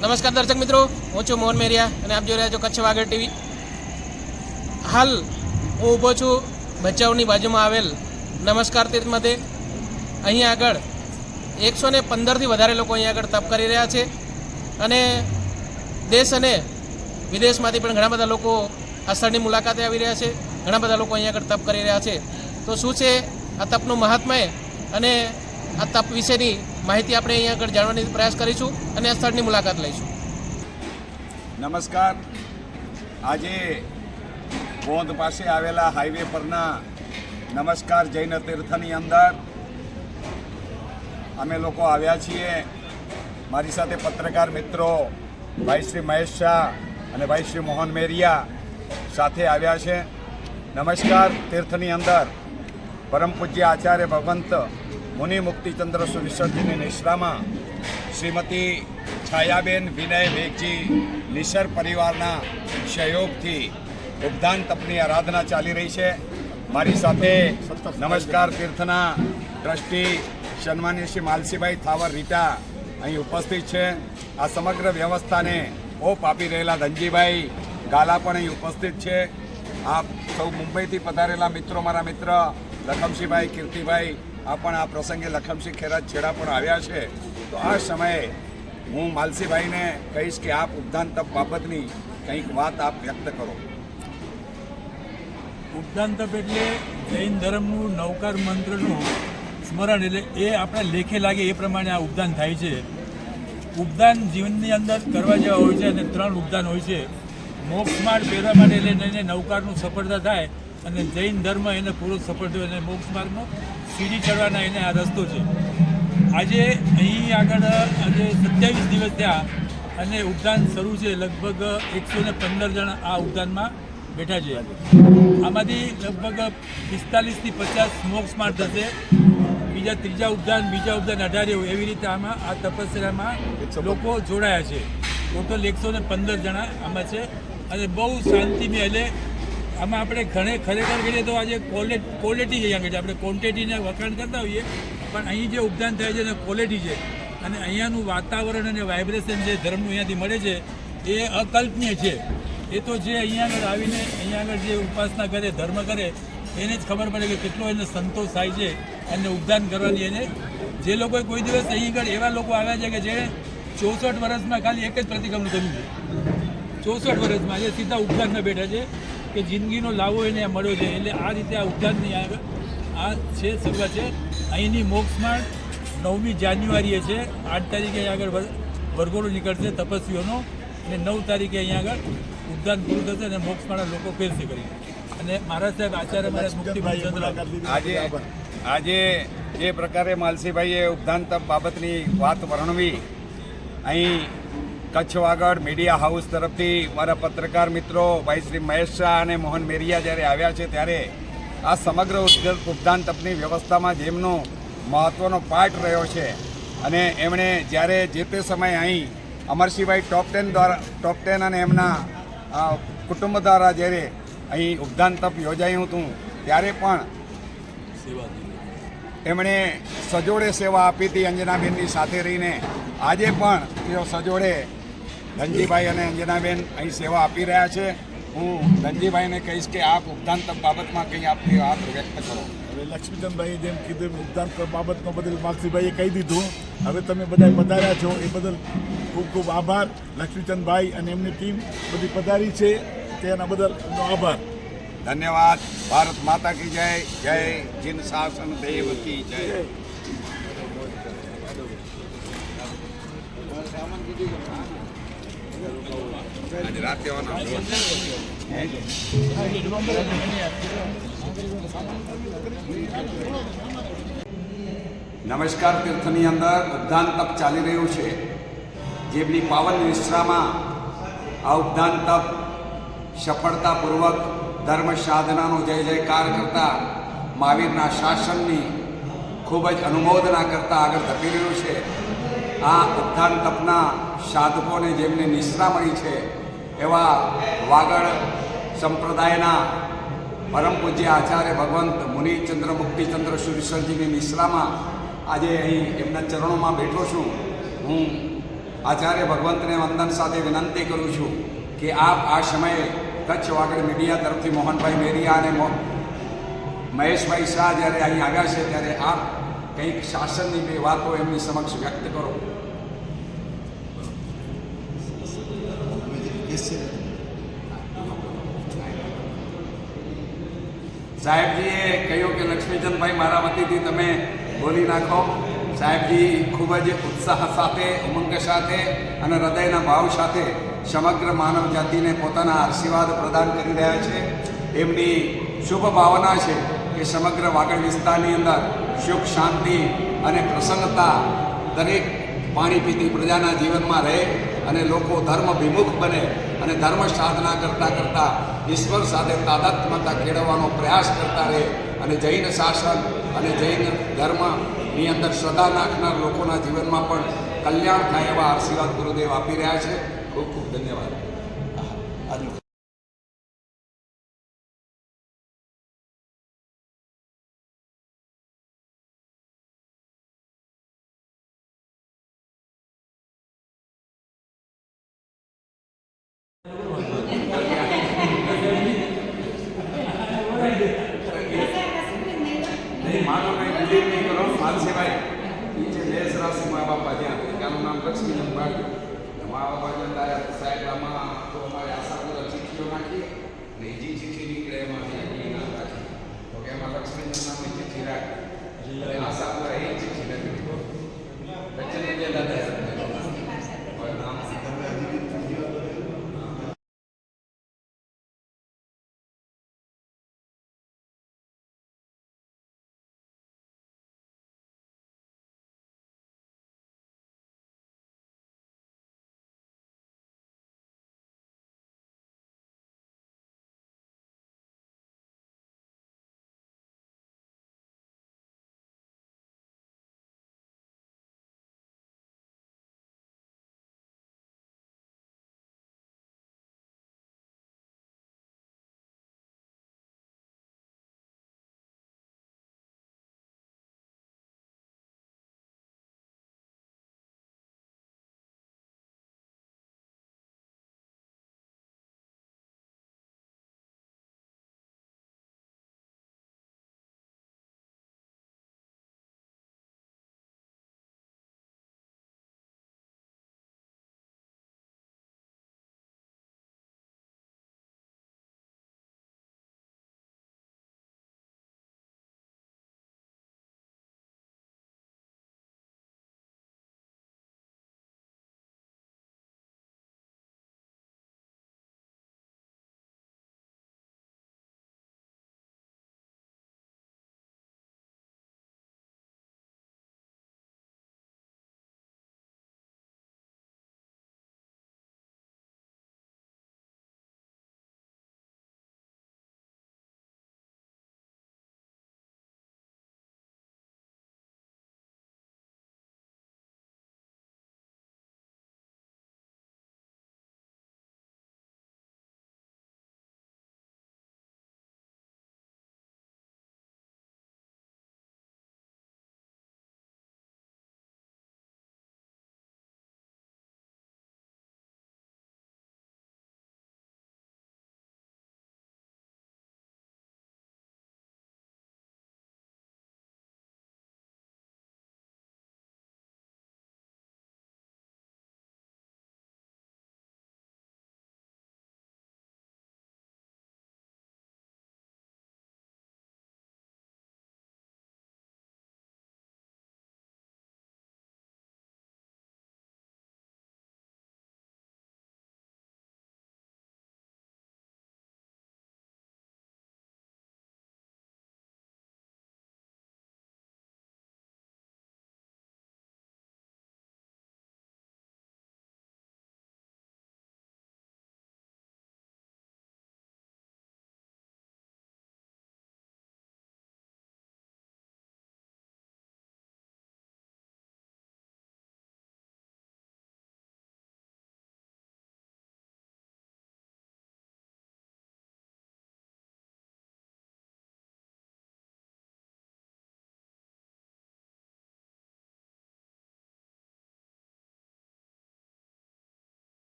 નમસ્કાર દર્શક મિત્રો, હું છું મોહન મેરિયા અને આપ જોઈ રહ્યા છો કચ્છ વાગડ ટીવી. હાલ હું ઊભો છું ભચાઉની બાજુમાં આવેલ નમસ્કાર તીર્થ મધ્યે અહીંયા આગળ એકસો ને પંદરથી વધારે લોકો અહીં આગળ તપ કરી રહ્યા છે અને દેશ અને વિદેશમાંથી પણ ઘણા બધા લોકો આ સ્થળની મુલાકાતે આવી રહ્યા છે, ઘણા બધા લોકો અહીં આગળ તપ કરી રહ્યા છે. તો શું છે આ તપનું મહાત્મય અને આ તપ વિશેની માહિતી આપણે અહીંયા આગળ જાણવાની પ્રયાસ કરીશું અને આ સ્થળની મુલાકાત લઈશું. નમસ્કાર. આજે બોંધ પાસે આવેલા હાઈવે પરના નમસ્કાર જૈન તીર્થની અંદર અમે લોકો આવ્યા છીએ. મારી સાથે પત્રકાર મિત્રો ભાઈ શ્રી મહેશ શાહ અને ભાઈ શ્રી મોહન મેરિયા સાથે આવ્યા છે. નમસ્કાર તીર્થની અંદર. પરમ પૂજ્ય આચાર્ય ભગવંત મુનિ મુક્તિચંદ્ર સુવિસર્જીની નિશ્રામાં શ્રીમતી છાયાબેન વિનય વેગજી નિસર પરિવારના સહયોગથી ઉપદાન તપની આરાધના ચાલી રહી છે. મારી સાથે નમસ્કાર તીર્થના ટ્રસ્ટી સન્માન્ય શ્રી માલસીભાઈ થાવર રીટા અહીં ઉપસ્થિત છે. આ સમગ્ર વ્યવસ્થાને ઓપ આપી રહેલા ધનજીભાઈ ગાલા પણ અહીં ઉપસ્થિત છે. આપ સૌ મુંબઈથી પધારેલા મિત્રો, મારા મિત્ર, લખમસિંહભાઈ, કીર્તિભાઈ આ પણ આ પ્રસંગે લખમસિંહ ખેરાત છેડા પણ આવ્યા છે. તો આ સમયે હું માલસીભાઈને કહીશ કે આપ ઉદ્યાન તપ બાબતની કંઈક વાત આપ વ્યક્ત કરો. ઉદ્દાન તપ એટલે જૈન ધર્મનું નવકાર મંત્રનું સ્મરણ એટલે એ આપણે લેખે લાગે એ પ્રમાણે આ ઉપદાન થાય છે. ઉપદાન જીવનની અંદર કરવા જેવા હોય છે અને ત્રણ ઉપદાન હોય છે. મોક્ષ માર્ગ પહેરવા માટે એટલે એને નવકારનું સફળતા થાય અને જૈન ધર્મ એને પૂરો સફળ થયો અને મોક્ષ માર્ગનો સીડી ચડવાના એને આ રસ્તો છે. આજે અહીં આગળ આજે સત્યાવીસ દિવસ થયા અને ઉદ્યાન શરૂ છે. લગભગ એકસો ને પંદર જણ આ ઉદ્યાનમાં બેઠા છે. આમાંથી લગભગ પિસ્તાલીસથી પચાસ મોક્ષ માર્ગ થશે. બીજા ત્રીજા ઉદ્યાન બીજા ઉદ્યાન અઢારે એવી રીતે આમાં આ તપસ્યામાં લોકો જોડાયા છે. ટોટલ એકસો ને પંદર જણા આમાં છે. અને બહુ શાંતિમય એટલે આમાં આપણે ઘણે ખરેખર કરીએ તો આજે ક્વોલિટી જઈ આગળ. આપણે ક્વોન્ટિટીને વખાણ કરતા હોઈએ, પણ અહીં જે ઉપદાન થાય છે એને ક્વોલિટી છે, અને અહીંયાનું વાતાવરણ અને વાઇબ્રેશન જે ધર્મનું અહીંયાથી મળે છે, એ અકલ્પનીય છે. એ તો જે અહીંયા આગળ આવીને, અહીંયા આગળ જે ઉપાસના કરે, ધર્મ કરે, એને જ ખબર પડે કે કેટલો એને સંતોષ થાય છે અને ઉપદાન કરવાની એને. જે લોકોએ કોઈ દિવસ અહીં આગળ એવા લોકો આવ્યા છે કે જેણે ચોસઠ વર્ષમાં ખાલી એક જ પ્રતિક્રમણ કર્યું છે. ચોસઠ વર્ષમાં જે સીધા ઉપદાનમાં બેઠા છે. કે જિંદગીનો લાવો એને મળ્યો છે. એટલે આ રીતે આ ઉદ્યાનની આગળ આ છે સગા છે. અહીંની મોક્ષમાં નવમી જાન્યુઆરીએ છે. આઠ તારીખે અહીં આગળ વર- વરઘોડો નીકળશે તપસ્વીઓનો. અને નવ તારીખે અહીંયા આગળ ઉદ્યાન પૂરું થશે અને મોક્ષમાળા લોકો પહેરશે કરી અને મહારાજ સાહેબ આચાર્ય મહારાજ મુક્તિભાઈ આજે આજે જે પ્રકારે માલસીભાઈએ ઉપદાન તપ બાબતની વાત વર્ણવી અહીં કચ્છ વાગડ મીડિયા હાઉસ તરફથી મારા પત્રકાર મિત્રો ભાઈ શ્રી મહેશ શાહ અને મોહન મેરિયા જ્યારે આવ્યા છે ત્યારે આ સમગ્ર ઉપદાન તપની વ્યવસ્થામાં જેમનો મહત્ત્વનો પાર્ટ રહ્યો છે અને એમણે જ્યારે જે તે સમયે અહીં અમરસિંહભાઈ ટોપ ટેન દ્વારા ટોપ ટેન અને એમના કુટુંબ દ્વારા જ્યારે અહીં ઉપદાન તપ યોજાયું હતું, ત્યારે પણ એમણે સજોડે સેવા આપી હતી અંજનાબેનની સાથે રહીને. આજે પણ તેઓ સજોડે ધનજીભાઈ અને અંજનાબેન અહીં સેવા આપી રહ્યા છે. હું ધનજીભાઈને કહીશ કે આપ ઉપદાન બાબતમાં કંઈ આપની વાત વ્યક્ત કરો. હવે લક્ષ્મીચંદભાઈએ જેમ કીધું ઉપદાન બાબતનો બદલ માલસીભાઈએ કહી દીધું. હવે તમે બધા પધાર્યા છો એ બદલ ખૂબ ખૂબ આભાર. લક્ષ્મીચંદભાઈ અને એમની ટીમ બધી પધારી છે તેના બદલ એમનો આભાર. ધન્યવાદ. ભારત માતા કી જય. જય જિન શાસન દેવ કી જય. નમસ્કાર તીર્થની અંદર ઉદ્ધાન તપ ચાલી રહ્યું છે. જેમની પાવન નિશ્રામાં આ ઉદ્ધાન તપ સફળતાપૂર્વક ધર્મ સાધનાનો જય જયકાર કરતા મહાવીરના શાસનની ખૂબ જ અનુમોદના કરતા આગળ ધપી રહ્યું છે. આ ઉદ્ધાન તપના સાધકોને જેમને નિશ્રા મળી છે એવા વાગડ સંપ્રદાયના પરમ પૂજ્ય આચાર્ય ભગવંત મુનિચંદ્ર મુક્તિચંદ્ર સુરેશ્વરજીની નિશ્રામાં આજે અહીં એમના ચરણોમાં બેઠો છું. હું આચાર્ય ભગવંતને વંદન સાથે વિનંતી કરું છું કે આપ આ સમયે કચ્છ વાગડ મીડિયા તરફથી મોહનભાઈ મેરિયા અને મહેશભાઈ શાહ જ્યારે અહીં આવ્યા છે, ત્યારે આપ કંઈક શાસનની બે વાતો એમની સમક્ષ વ્યક્ત કરો. સાહેબજીએ કહ્યું કે લક્ષ્મીચંદભાઈ મારા વતીથી તમે બોલી નાખો. સાહેબજી ખૂબ જ ઉત્સાહ સાથે, ઉમંગ સાથે અને હૃદયના ભાવ સાથે સમગ્ર માનવ જાતિને પોતાના આશીર્વાદ પ્રદાન કરી રહ્યા છે. એમની શુભ ભાવના છે કે સમગ્ર વાગડ વિસ્તારની અંદર સુખ, શાંતિ અને પ્રસન્નતા દરેક પાણી પીતી પ્રજાના જીવનમાં રહે. અને લોકો ધર્મ વિમુખ બને અને ધર્મ સાધના કરતાં કરતાં ઈશ્વર સાથે તાદાત્મતા કેળવવાનો પ્રયાસ કરતા રહે અને જૈન શાસન અને જૈન ધર્મની અંદર શ્રદ્ધા નાખનાર લોકોના જીવનમાં પણ કલ્યાણ થાય એવા આશીર્વાદ ગુરુદેવ આપી રહ્યા છે. ખૂબ ખૂબ ધન્યવાદ. લેજી ચીચીની ક્રેમાંથી એના રાખી તો કે એમાં લક્ષ્મીચંદ્રના ની ચીચી રાખી આ સાપુરા એ ચીચી લખી વચ્ચે પેલા દસ નામ